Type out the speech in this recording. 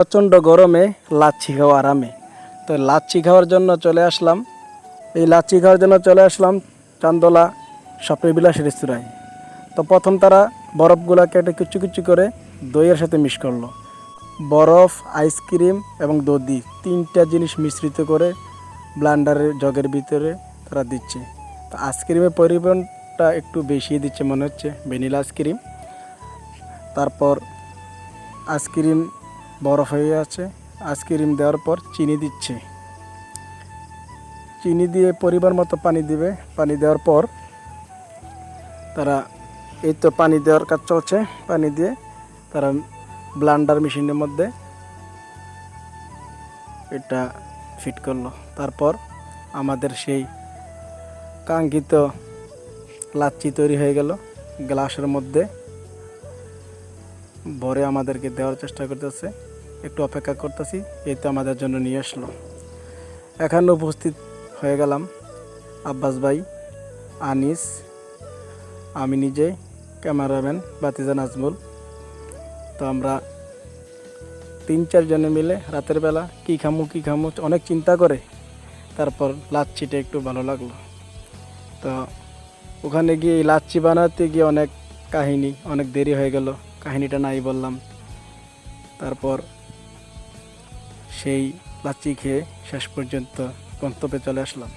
প্রচণ্ড গরমে লাচ্ছি খাওয়া আরামে। তো লাচ্ছি খাওয়ার জন্য চলে আসলাম। এই লাচ্ছি খাওয়ার জন্য চলে আসলাম চান্দোলা স্বপ্নের বিলাস রেস্তোরাঁয়। তো প্রথম তারা বরফগুলো কেটে কুচু কুচু করে দইয়ের সাথে মিক্স করল। বরফ, আইসক্রিম এবং দধি তিনটা জিনিস মিশ্রিত করে ব্লান্ডারের জগের ভিতরে তারা দিচ্ছে। তো আইসক্রিমের পরিমাণটা একটু বেশি দিচ্ছে মনে হচ্ছে, ভ্যানিলা আইসক্রিম। তারপর আইসক্রিম বরফ হয়ে আছে আইসক্রিম দেওয়ার পর চিনি দিচ্ছে। চিনি দিয়ে পরিবার মতো পানি দিবে। পানি দেওয়ার পর তারা, এই তো পানি দেওয়ার কাজ চলছে, পানি দিয়ে তারা ব্লান্ডার মেশিনের মধ্যে এটা ফিট করল। তারপর আমাদের সেই কাঙ্ক্ষিত লাচ্ছি তৈরি হয়ে গেল। গ্লাসের মধ্যে ভরে আমাদেরকে দেওয়ার চেষ্টা করতেছে। একটু অপেক্ষা করতেছি, এই তো আমাদের জন্য নিয়ে আসলো। এখানে উপস্থিত হয়ে গেলাম আব্বাস ভাই, আনিস, আমি নিজে, ক্যামেরাম্যান বাতিজা নাজমুল। তো আমরা তিন চারজনে মিলে রাতের বেলা কী খামু কী খামু, অনেক চিন্তা করে তারপর লাচ্ছিটা একটু ভালো লাগল। তো ওখানে গিয়ে এই লাচ্ছি বানাতে গিয়ে অনেক কাহিনী, অনেক দেরি হয়ে গেল, কাহিনীটা নাই বললাম। তারপর সেই লাচি খেয়ে শেষ পর্যন্ত গন্তব্যে চলে আসলাম।